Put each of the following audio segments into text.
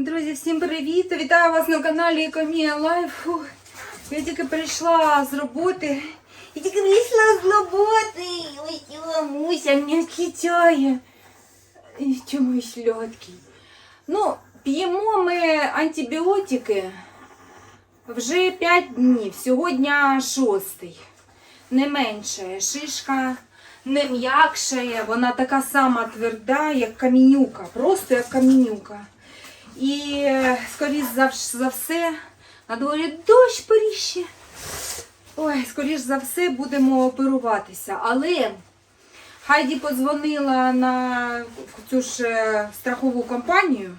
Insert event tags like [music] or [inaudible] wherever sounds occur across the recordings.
Друзі, всім привіт! Вітаю вас на каналі Екомія Лайф. Я тільки прийшла з роботи. Я тільки вийшла з роботи. Ой, мамуся мене китяє. І Чому шльотки? Ну, п'ємо ми антибіотики вже 5 днів. Сьогодні шостий. Не менше. Шишка не м'якшає, вона така сама тверда, як камінюка. Просто як камінюка. І, е, скоріш за, все, на дворі дощ поріще. Ой, скоріш за все, будемо оперуватися. Але Хайді подзвонила на цю ж е, страхову компанію,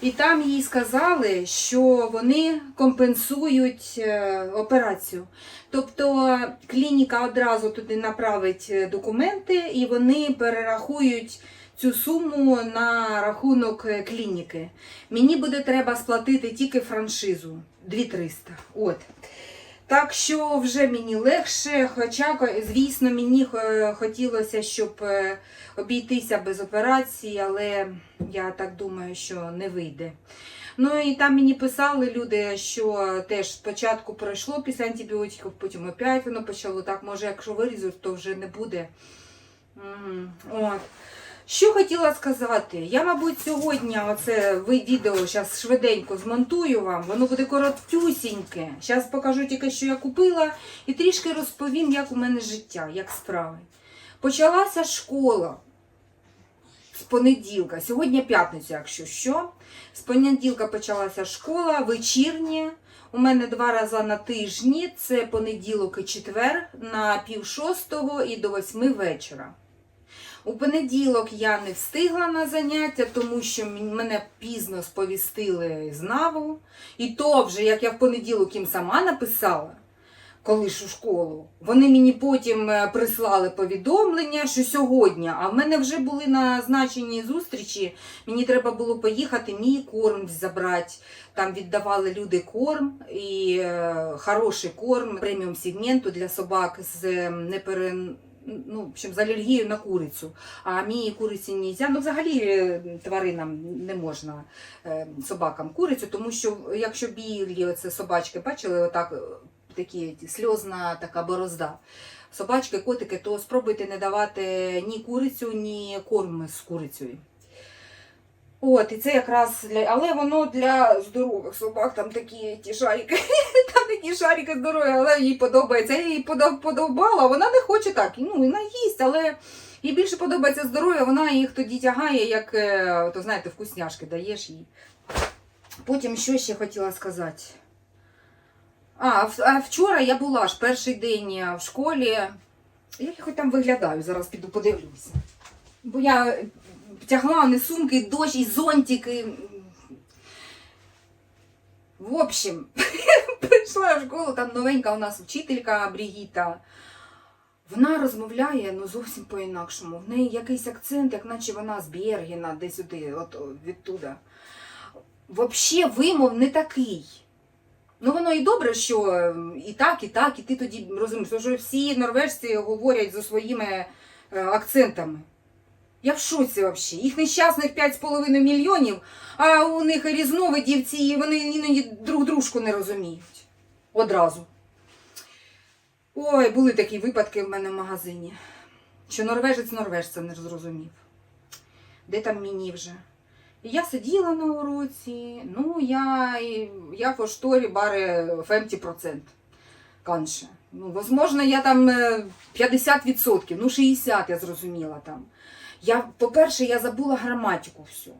і там їй сказали, що вони компенсують е, операцію. Тобто клініка одразу туди направить документи, і вони перерахують цю суму на рахунок е, клініки. Мені буде треба сплатити тільки франшизу 2300. От. Так що вже мені легше, хоча, звісно, мені е, хотілося, щоб е, обійтися без операції, але я так думаю, що не вийде. Ну і там мені писали люди, що теж спочатку пройшло після антибіотиків, потім опять воно почало так, може, якщо вирізуть, то вже не буде. От. Що хотіла сказати? Я, мабуть, сьогодні оце відео зараз швиденько змонтую вам. Воно буде короткюсіньке. Зараз покажу тільки, що я купила, і трішки розповім, як у мене життя, як справи. Почалася школа з понеділка. Сьогодні п'ятниця, якщо що. З понеділка почалася школа, вечірня. У мене два рази на тижні. Це понеділок і четвер на пів шостого і до восьми вечора. У понеділок я не встигла на заняття, тому що мене пізно сповістили з НАВу. І то вже, як я в понеділок їм сама написала, коли ж у школу, вони мені потім е, прислали повідомлення, що сьогодні, а в мене вже були назначені зустрічі. Мені треба було поїхати, мій корм забрати. Там віддавали люди корм і е, хороший корм преміум сегменту для собак з е, неперен... Ну, в общем, з алергією на курицю. А мій куриці не. Ну, взагалі е, тваринам не можна е, собакам курицю, тому що якщо білі оце собачки, бачили, отак е, такі сльозна така борозда. Собачки, котики, то спробуйте не давати ні курицю, ні корм з курицею. От, і це якраз для. Але воно для здорових собак, там такі ті шарики, [laughs] там такі шарики здорові, але їй подобається. Я їй подобала, вона не хоче так. Ну, вона їсть, але їй більше подобається здоров'я, вона їх тоді тягає, як, е, то знаєте, вкусняшки даєш їй. Потім що ще хотіла сказати? А, а вчора я була ж перший день в школі. Я хоч там виглядаю, зараз піду подивлюся. Бо я тягла не сумки, дощ і зонтики. В общем, [laughs] прийшла в школу, там новенька у нас вчителька Брігіта. Вона розмовляє ну зовсім по-інакшому. В неї якийсь акцент, як наче вона з Бергена, десь сюди, от відтуда. Взагалі вимов не такий. Ну воно і добре, що ем, і так, і так, і ти тоді розумієш, що всі норвежці говорять зі своїми е, акцентами. Я в шоці взагалі. Їх нещасних 5,5 мільйонів, а у них різновидів і вони іноді друг дружку не розуміють. Одразу. Ой, були такі випадки в мене в магазині, що норвежець норвежця не зрозумів. Де там мені вже? І я сиділа на уроці, ну я, я по шторі баре 50%. Канше. Ну, возможно, я там е, 50%, ну 60% я зрозуміла там. Я, по-перше, я забула граматику всю.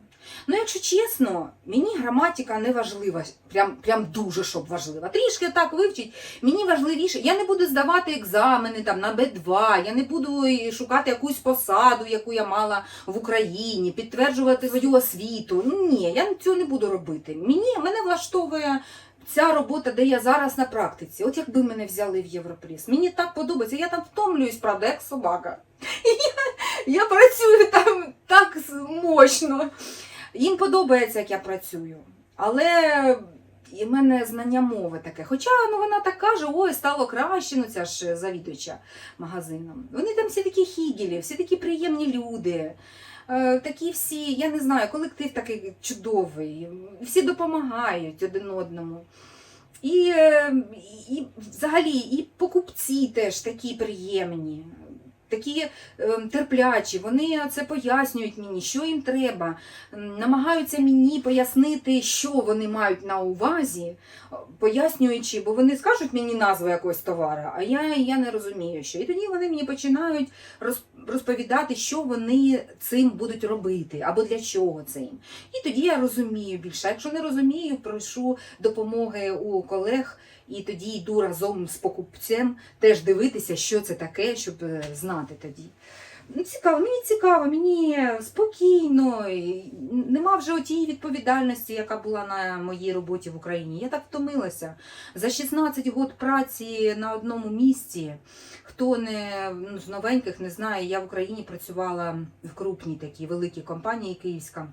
Ну, якщо чесно, мені граматика не важлива, прям, прям дуже щоб важлива. Трішки так вивчить, мені важливіше. Я не буду здавати екзамени там на Б2, я не буду шукати якусь посаду, яку я мала в Україні, підтверджувати свою освіту. Ні, я цього не буду робити. Мені мене влаштовує. Ця робота, де я зараз на практиці, от якби мене взяли в Європрес. Мені так подобається. Я там втомлююсь, правда, як собака. [laughs] Я, я працюю там так мощно. Їм подобається, як я працюю. Але і в мене знання мови таке. Хоча ну, вона так каже, ой, стало краще, ну ця ж завідувача магазином. Вони там всі такі хігелі, всі такі приємні люди. Е, такі всі, я не знаю, колектив такий чудовий, всі допомагають один одному. І, е, і взагалі, і покупці теж такі приємні, такі е, терплячі. Вони це пояснюють мені, що їм треба, намагаються мені пояснити, що вони мають на увазі, пояснюючи, бо вони скажуть мені назву якогось товару, а я, я не розумію, що. І тоді вони мені починають роз, розповідати, що вони цим будуть робити, або для чого це їм. І тоді я розумію більше. Якщо не розумію, прошу допомоги у колег, і тоді йду разом з покупцем теж дивитися, що це таке, щоб е, знати тоді. Ну, цікаво, мені цікаво, мені спокійно, нема вже тієї відповідальності, яка була на моїй роботі в Україні. Я так втомилася. За 16 років праці на одному місці. Хто не ну, з новеньких не знає, я в Україні працювала в крупній такій великій компанії Київська.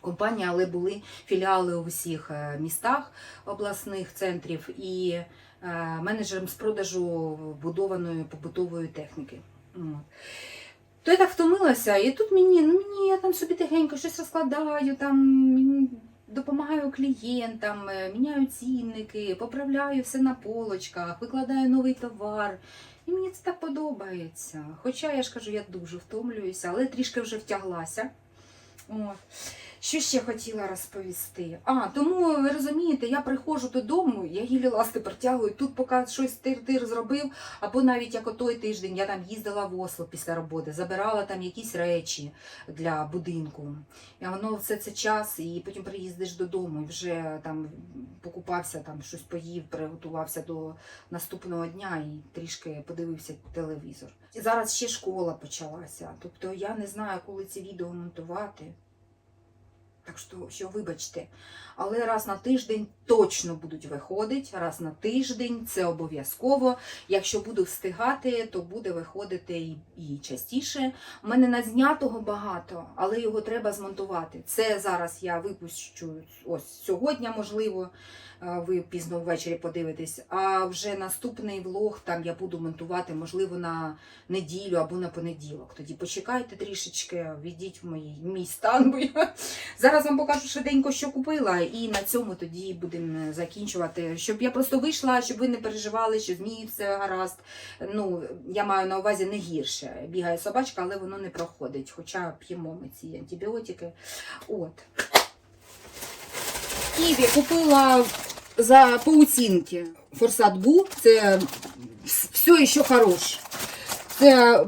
Компанія, але були філіали у всіх е, містах обласних центрів і е, менеджером з продажу будованої побутової техніки. То я так втомилася, і тут мені, ну мені я там собі тихенько щось розкладаю, там допомагаю клієнтам, е, міняю цінники, поправляю все на полочках, викладаю новий товар. І мені це так подобається. Хоча я ж кажу, я дуже втомлююся, але трішки вже втяглася. От. Що ще хотіла розповісти? А, тому ви розумієте, я приходжу додому, я гілі ласти притягую, тут поки щось тир-тир зробив, або навіть як отой тиждень я там їздила в Осло після роботи, забирала там якісь речі для будинку. І воно все це час, і потім приїздиш додому і вже там покупався, там щось поїв, приготувався до наступного дня і трішки подивився телевізор. Зараз ще школа почалася. Тобто я не знаю, коли ці відео монтувати. Так що, що вибачте, але раз на тиждень точно будуть виходити. Раз на тиждень це обов'язково. Якщо буду встигати, то буде виходити і, і частіше. У мене назнятого багато, але його треба змонтувати. Це зараз я випущу ось сьогодні, можливо. Ви пізно ввечері подивитесь. А вже наступний влог там я буду монтувати, можливо, на неділю або на понеділок. Тоді почекайте трішечки, війдіть в мій, мій стан, бо я [laughs] Зараз вам покажу швиденько, що купила, і на цьому тоді будемо закінчувати. Щоб я просто вийшла, щоб ви не переживали, що з мій все гаразд. Ну, я маю на увазі не гірше. Бігає собачка, але воно не проходить. Хоча п'ємо ми ці антибіотики. От. Ківі купила за паутинки. Форсат Бу. Це все ще хорош. Це.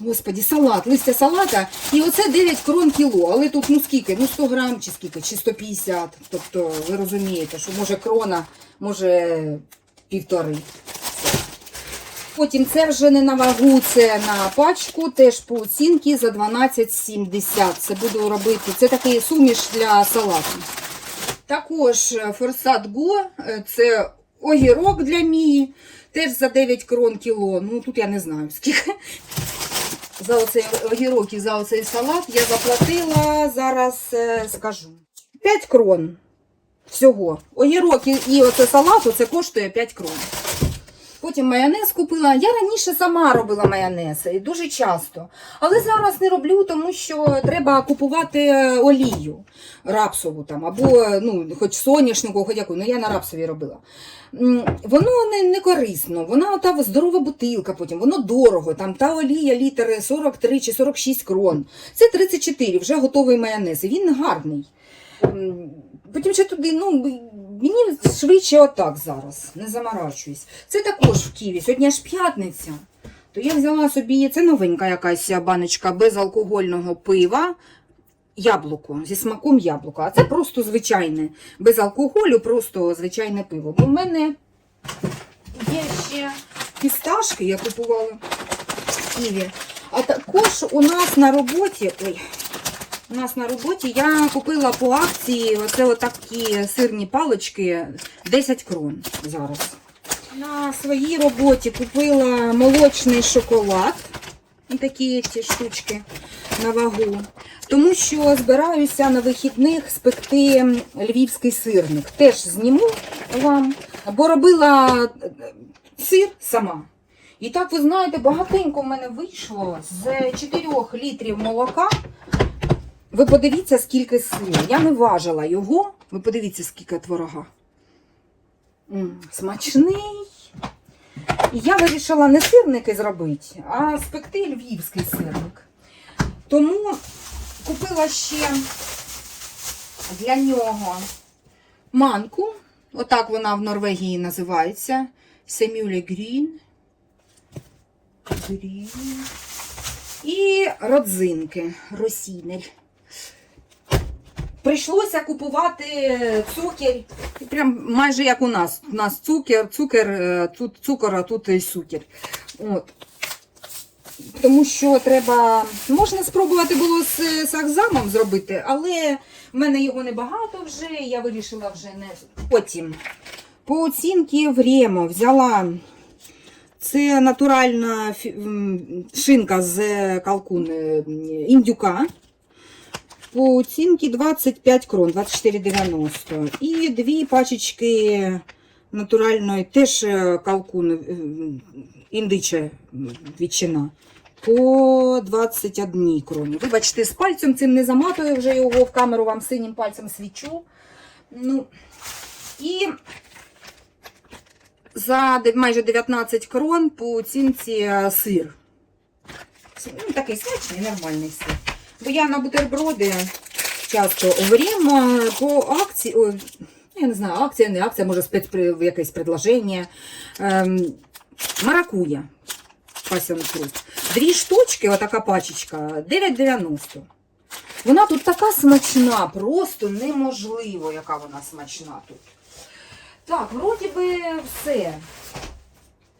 Господі, салат, листя салата. І оце 9 крон кіло. Але тут ну скільки? Ну 100 грам чи скільки, чи 150. Тобто ви розумієте, що може крона, може півтори. Потім це вже не на вагу, це на пачку, теж по оцінці за 12,70. Це буду робити. Це такий суміш для салату. Також е, форсат Го, е, це огірок для мії, теж за 9 крон кіло. Ну тут я не знаю скільки. За оцей огірок і за оцей салат я заплатила, зараз е, скажу. 5 крон всього. Огірок і, оце салат, це коштує 5 крон. Потім майонез купила. Я раніше сама робила майонез дуже часто. Але зараз не роблю, тому що треба купувати е, олію рапсову там, або ну, хоч соняшнику, хоч яку. Ну я на рапсовій робила. Воно не, не корисно, вона та здорова бутилка потім, воно дорого. Там та олія літр 43 чи 46 крон. Це 34, вже готовий майонез. І він гарний. Потім ще туди, ну, мені швидше отак зараз, не заморачуюсь. Це також в Києві. Сьогодні аж п'ятниця. То я взяла собі, це новенька якась баночка безалкогольного пива. Яблуко, зі смаком яблука. А це просто звичайне. Без алкоголю, просто звичайне пиво. Бо в мене є ще фісташки, я купувала в Києві. А також у нас на роботі. Ой, у нас на роботі я купила по акції оце отакі сирні палички 10 крон зараз. На своїй роботі купила молочний шоколад. Такі ці штучки на вагу. Тому що збираюся на вихідних спекти львівський сирник. Теж зніму вам. Бо робила сир сама. І так, ви знаєте, багатенько в мене вийшло з 4 літрів молока. Ви подивіться, скільки сиру. Я не важила його. Ви подивіться, скільки творога. М, Смачний. І я вирішила не сирники зробити, а спекти львівський сирник. Тому купила ще для нього манку. Отак вона в Норвегії називається. Семюле Грін. Грін. І родзинки. Росінель. Прийшлося купувати цукер. Прям майже як у нас. У нас цукер, цукер, е, тут цукор, а тут і сукер. От. Тому що треба. Можна спробувати було з, з зробити, але в мене його небагато вже. Я вирішила вже не потім. По оцінки Врємо взяла. Це натуральна шинка з калкун е, індюка. По оцінці 25 крон, 24,90. І дві пачечки натуральної, теж е, калкун, е, індича ветчина. По 21 кроні. Вибачте, з пальцем цим не заматую вже його в камеру вам синім пальцем свічу. Ну, і за майже 19 крон по оцінці е, сир. Ну, такий смачний, нормальний сир. Бо я на бутерброди часто оврім е, по акції. Я не знаю, акція, не акція, може спецпри, якесь предложення. Ем, маракуя. Дві штучки, отака пачечка, 9,90. Вона тут така смачна, просто неможливо, яка вона смачна тут. Так, вроді би все.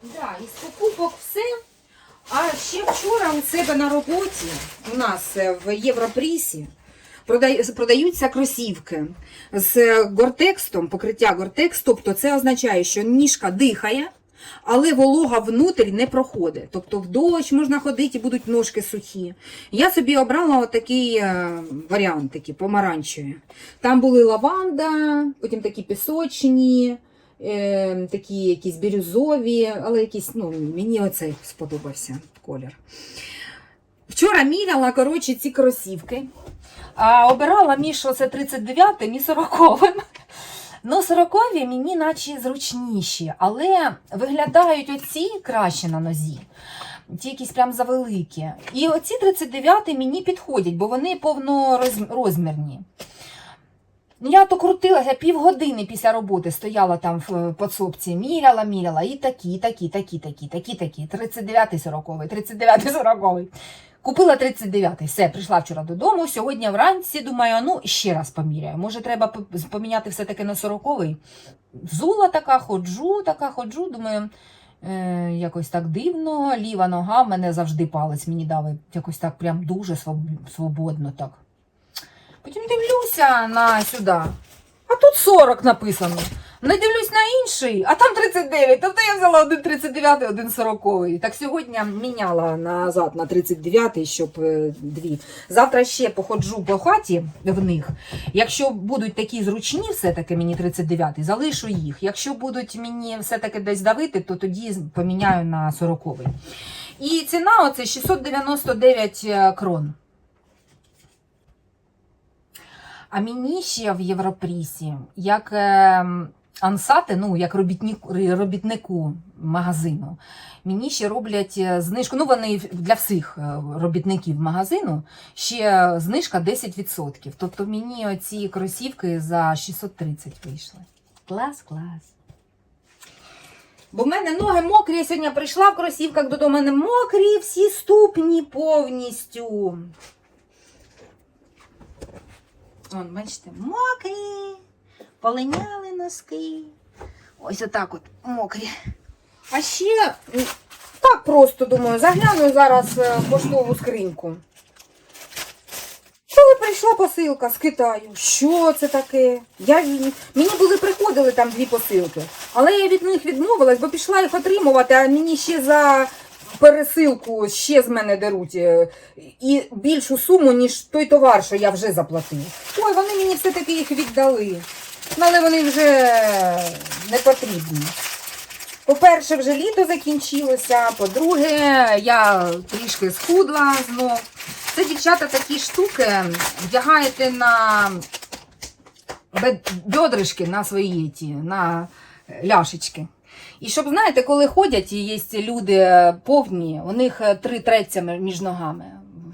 Да, із покупок все. А ще вчора у себе на роботі у нас е, в Європрісі продаються кросівки з гортекстом, покриття гортекс. Тобто це означає, що ніжка дихає, але волога внутрі не проходить. Тобто в дощ можна ходити і будуть ножки сухі. Я собі обрала отакий е, варіант, такі помаранчеві. Там були лаванда, потім такі пісочні, е, такі якісь бірюзові, але якісь, ну, мені оцей сподобався колір. Вчора міряла, коротше, ці кросівки. А обирала між оце 39-м і 40-м. Ну, 40-ві мені наче зручніші, але виглядають оці краще на нозі. Ті якісь прям завеликі. І оці 39 мені підходять, бо вони повнорозмірні. Я то крутилася півгодини після роботи, стояла там в подсобці, міряла, міряла, і такі, такі, такі, такі, такі, такі. 39-й 40-й, 39-й 40-й. Купила 39-й, все, прийшла вчора додому. Сьогодні вранці думаю, ну ще раз поміряю. Може, треба поміняти все-таки на 40-й. Взула така, ходжу, така ходжу, думаю. Е, якось так дивно, ліва нога, мене завжди палець мені дав якось так прям дуже свободно так. Потім дивлюся на сюди. А тут 40 написано. Не дивлюсь на інший, а там 39. Тобто я взяла один 39, один 40. Так сьогодні міняла назад на 39, щоб е, дві. Завтра ще походжу по хаті в них. Якщо будуть такі зручні, все-таки мені 39, залишу їх. Якщо будуть мені все-таки десь давити, то тоді поміняю на 40. І ціна оце 699 крон. А мені ще в Європрісі, як е, ансати, ну як робітнику, магазину, мені ще роблять е, знижку. Ну, вони для всіх е, робітників магазину ще знижка 10%. Тобто мені оці кросівки за 630 вийшли. Клас, клас. Бо в мене ноги мокрі, я сьогодні прийшла в кросівках додому, в мене мокрі всі ступні повністю. Вон, бачите, мокрі, полиняли носки. Ось отак от мокрі. А ще так просто думаю, загляну зараз е, поштову скриньку. Коли прийшла посилка з Китаю, що це таке? Я, мені були приходили там дві посилки, але я від них відмовилась, бо пішла їх отримувати, а мені ще за пересилку ще з мене деруть е, і більшу суму, ніж той товар, що я вже заплатив. Ой, вони мені все-таки їх віддали. Але вони вже не потрібні. По-перше, вже літо закінчилося. По-друге, я трішки схудла знов. Це дівчата такі штуки вдягаєте на бед- бедришки на свої ті, на ляшечки. І щоб, знаєте, коли ходять і є люди повні, у них е, три треться між ногами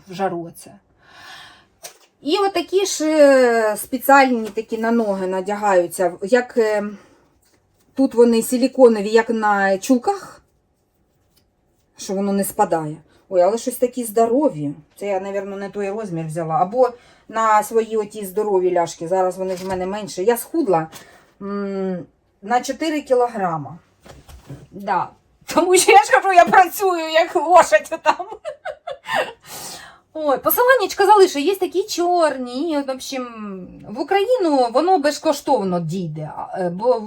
в жару це. І отакі ж е, спеціальні такі на ноги надягаються, як е, тут вони силіконові, як на чулках, що воно не спадає. Ой, але щось такі здорові. Це я, мабуть, не той розмір взяла. Або на свої оті здорові ляшки. Зараз вони в мене менше. Я схудла м, на 4 кілограма. Да. Тому що я ж кажу, я працюю як лошадь там. Ой, посиланнячка залишу, є такі чорні. В общем, в Україну воно безкоштовно дійде. е, Бо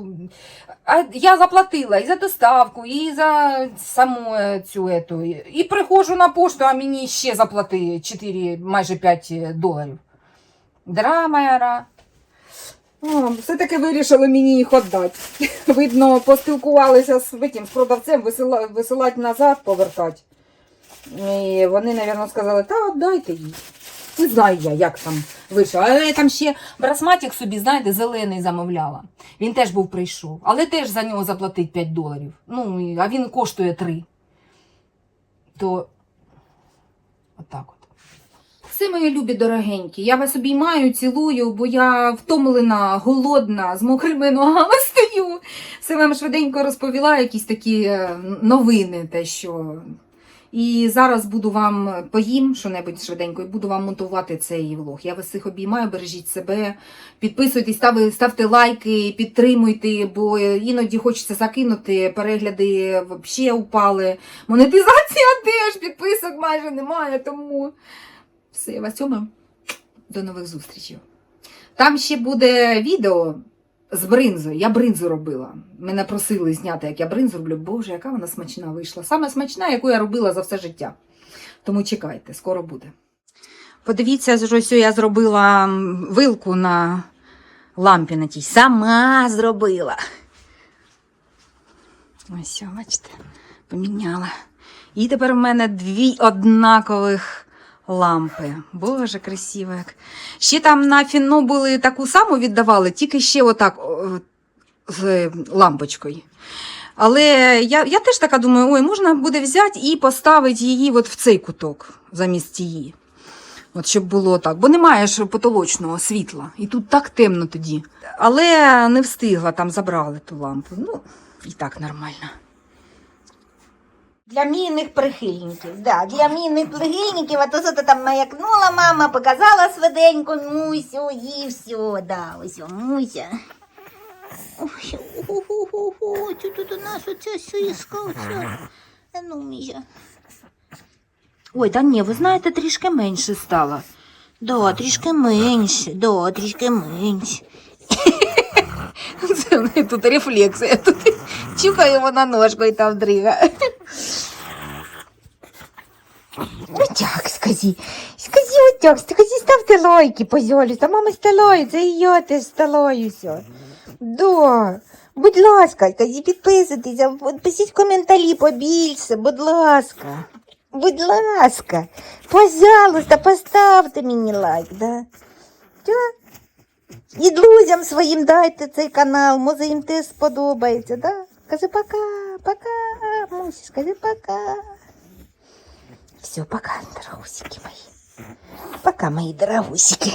а я заплатила і за доставку, і за саму е, цю ету. І приходжу на пошту, а мені ще заплати 4, майже 5 доларів. Драма. Все-таки вирішили мені їх віддати. [laughs] Видно, поспілкувалися з, витім, з продавцем, висила, висилати назад, повертати. І вони, мабуть, сказали, та віддайте їй. Не знаю я, як там вийшло. Але я там ще брасматик собі, знаєте, зелений замовляла. Він теж був прийшов. Але теж за нього заплатить 5 доларів. Ну, а він коштує 3. То отак от. Все, мої любі дорогенькі, я вас обіймаю, цілую, бо я втомлена, голодна, з мокрими ногами [laughs] стою. Все вам швиденько розповіла, якісь такі е, новини, те, що. І зараз буду вам поїм що-небудь швиденько, і буду вам монтувати цей влог. Я вас всіх обіймаю, бережіть себе, підписуйтесь, ставте, ставте лайки, підтримуйте, бо іноді хочеться закинути, перегляди взагалі упали. Монетизація [laughs] теж, підписок майже немає, тому все, я вас цьому. До нових зустрічей. Там ще буде відео з бринзою. Я бринзу робила. Мене просили зняти, як я бринзу роблю. Боже, яка вона смачна вийшла. Саме смачна, яку я робила за все життя. Тому чекайте, скоро буде. Подивіться, що я зробила вилку на лампі на тій. Сама зробила. Ось, бачите, поміняла. І тепер в мене дві однакових лампи. Боже, красиво як. Ще там на фіно були таку саму віддавали, тільки ще отак з лампочкою. Але я, я теж така думаю, ой, можна буде взяти і поставити її от в цей куток замість тієї. От щоб було так, бо немає ж потолочного світла. І тут так темно тоді. Але не встигла, там забрали ту лампу. Ну, і так нормально. Для мійних прихильників, да, для мійних прихильників, а то що там маякнула мама, показала свиденько Мусю, і все, да, ось Муся. Ой, ого-го-го, тут у нас оце все іскався. А ну, Мія. Ой, та ні, ви знаєте, трішки менше стало. Да, трішки менше, да, трішки менше. Це в неї [laughs] тут рефлекси. Я тут чухаю його на ножку і там дрига. Отяк, скажи. Скажи отяк, скажи, ставте лайки, пожалуйста. Мама старається, і я теж стараюся. Да. Будь ласка, скажи, підписуйтеся, пишіть коментарі побільше, будь ласка. Будь ласка, пожалуйста, поставте мені лайк, да? Да? І друзям своїм дайте цей канал, може їм теж сподобається, да? Кажи пока, пока, Мусі, скажи пока. Все, пока, дорогусики мої. Пока, мої дорогусики.